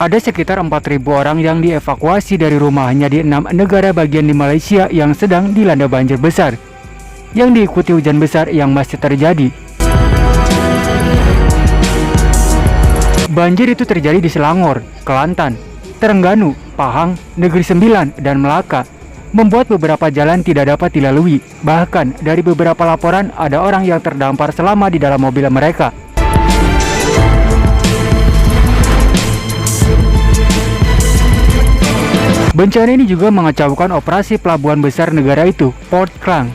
Ada sekitar 4.000 orang yang dievakuasi dari rumahnya di enam negara bagian di Malaysia yang sedang dilanda banjir besar, yang diikuti hujan besar yang masih terjadi. Banjir itu terjadi di Selangor, Kelantan, Terengganu, Pahang, Negeri Sembilan, dan Melaka, membuat beberapa jalan tidak dapat dilalui. Bahkan, dari beberapa laporan ada orang yang terdampar selama di dalam mobil mereka. Bencana ini juga mengacaukan operasi pelabuhan besar negara itu, Port Klang.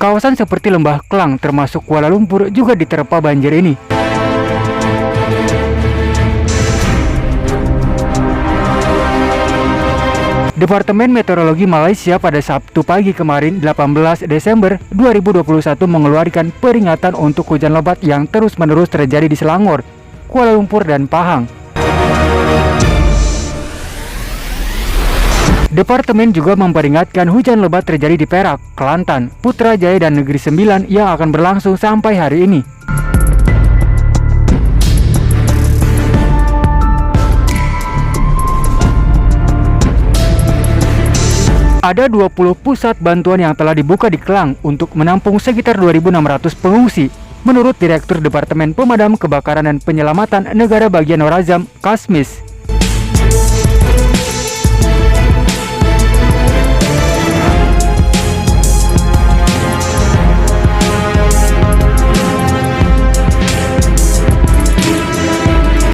Kawasan seperti Lembah Klang termasuk Kuala Lumpur juga diterpa banjir ini. Departemen Meteorologi Malaysia pada Sabtu pagi kemarin 18 Desember 2021 mengeluarkan peringatan untuk hujan lebat yang terus-menerus terjadi di Selangor, Kuala Lumpur, dan Pahang. Departemen juga memperingatkan hujan lebat terjadi di Perak, Kelantan, Putrajaya, dan Negeri Sembilan yang akan berlangsung sampai hari ini. Ada 20 pusat bantuan yang telah dibuka di Kelang untuk menampung sekitar 2.600 pengungsi, menurut Direktur Departemen Pemadam Kebakaran dan Penyelamatan Negara Bagian Orazam, Kasmis.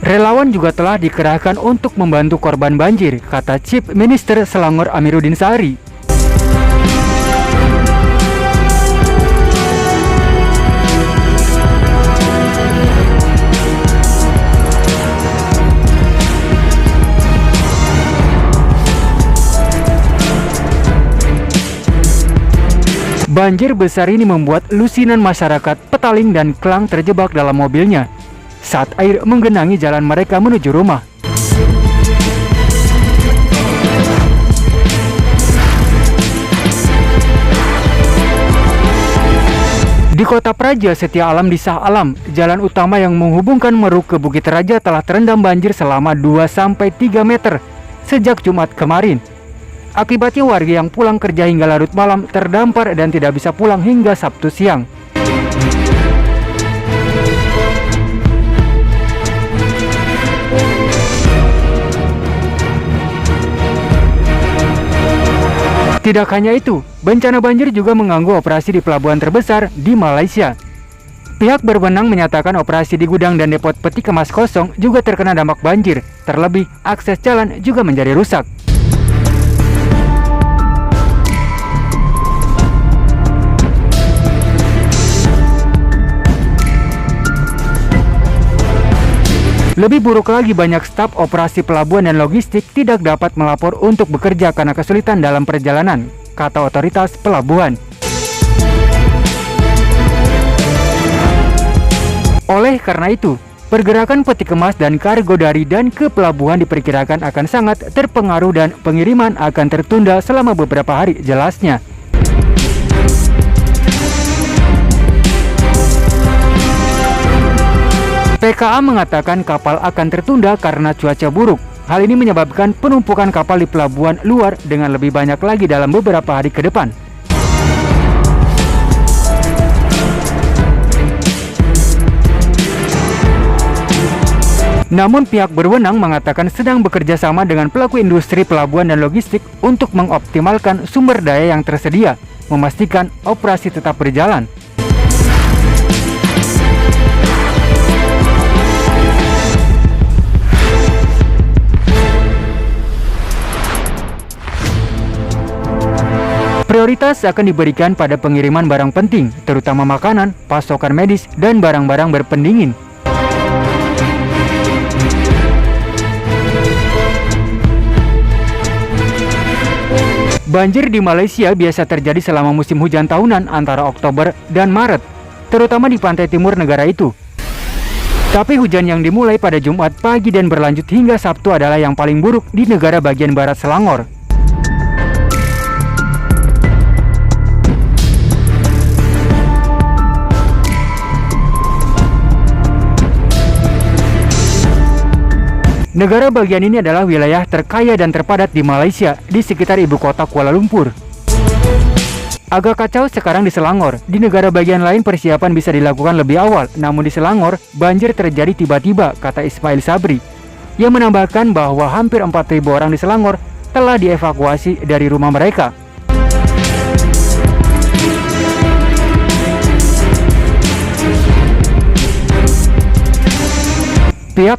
Relawan juga telah dikerahkan untuk membantu korban banjir, kata Chief Minister Selangor Amiruddin Sari. Banjir besar ini membuat lusinan masyarakat Petaling dan Klang terjebak dalam mobilnya saat air menggenangi jalan mereka menuju rumah. Di kota Praja, Setia Alam di Sah Alam, jalan utama yang menghubungkan Meru ke Bukit Raja telah terendam banjir selama 2-3 meter sejak Jumat kemarin. Akibatnya warga yang pulang kerja hingga larut malam terdampar dan tidak bisa pulang hingga Sabtu siang. Tidak hanya itu, bencana banjir juga mengganggu operasi di pelabuhan terbesar di Malaysia. Pihak berwenang menyatakan operasi di gudang dan depot peti kemas kosong juga terkena dampak banjir. Terlebih, akses jalan juga menjadi rusak. Lebih buruk lagi banyak staf operasi pelabuhan dan logistik tidak dapat melapor untuk bekerja karena kesulitan dalam perjalanan, kata otoritas pelabuhan. Oleh karena itu, pergerakan peti kemas dan kargo dari dan ke pelabuhan diperkirakan akan sangat terpengaruh dan pengiriman akan tertunda selama beberapa hari jelasnya. PKA mengatakan kapal akan tertunda karena cuaca buruk. Hal ini menyebabkan penumpukan kapal di pelabuhan luar dengan lebih banyak lagi dalam beberapa hari ke depan. Namun pihak berwenang mengatakan sedang bekerja sama dengan pelaku industri pelabuhan dan logistik untuk mengoptimalkan sumber daya yang tersedia, memastikan operasi tetap berjalan. Prioritas akan diberikan pada pengiriman barang penting, terutama makanan, pasokan medis, dan barang-barang berpendingin. Banjir di Malaysia biasa terjadi selama musim hujan tahunan antara Oktober dan Maret, terutama di pantai timur negara itu. Tapi hujan yang dimulai pada Jumat pagi dan berlanjut hingga Sabtu adalah yang paling buruk di negara bagian barat Selangor. Negara bagian ini adalah wilayah terkaya dan terpadat di Malaysia, di sekitar ibu kota Kuala Lumpur. Agak kacau sekarang di Selangor. Di negara bagian lain persiapan bisa dilakukan lebih awal, namun di Selangor banjir terjadi tiba-tiba, kata Ismail Sabri. Yang menambahkan bahwa hampir 4.000 orang di Selangor telah dievakuasi dari rumah mereka. Pihak